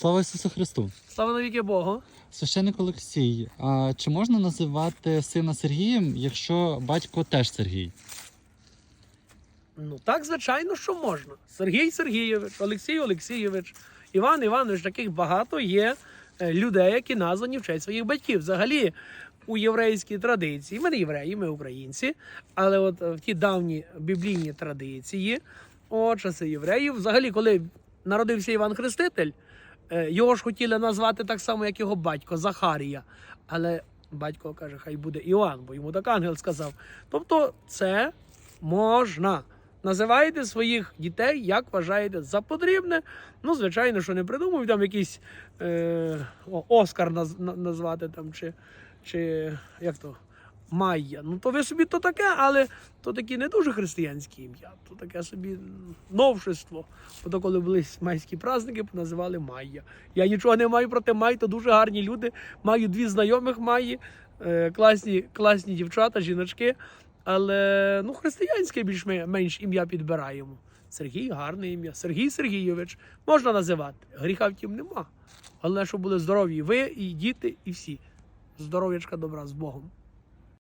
Слава Ісусу Христу! Слава навіки Богу. Священник Олексій, а чи можна називати сина Сергієм, якщо батько теж Сергій? Ну так, звичайно, що можна. Сергій Сергійович, Олексій Олексійович, Іван Іванович, таких багато є е, людей, які названі в честь своїх батьків. Взагалі, у єврейській традиції, ми не євреї, ми українці, але от е, в ті давні біблійні традиції, о часи євреїв, взагалі, коли народився Іван Хреститель, його ж хотіли назвати так само, як його батько Захарія. Але батько каже, хай буде Іоанн, бо йому так ангел сказав. Тобто, це можна. Називайте своїх дітей, як вважаєте за потрібне. Ну, звичайно, що не придумую там якийсь е, Оскар наз, назвати там, чи, чи як то, Майя. Ну, то ви собі то таке, але то такі не дуже християнські ім'я, то таке собі новшество. Бо то коли були майські праздники, називали Майя. Я нічого не маю проти Май, то дуже гарні люди. Маю дві знайомих Майї, е, класні, класні дівчата, жіночки. Але ну, християнське більш-менш ім'я підбираємо. Сергій гарне ім'я. Сергій Сергійович можна називати. Гріха втім нема. Головне, щоб були здорові ви, і діти, і всі. Здоров'ячка добра з Богом.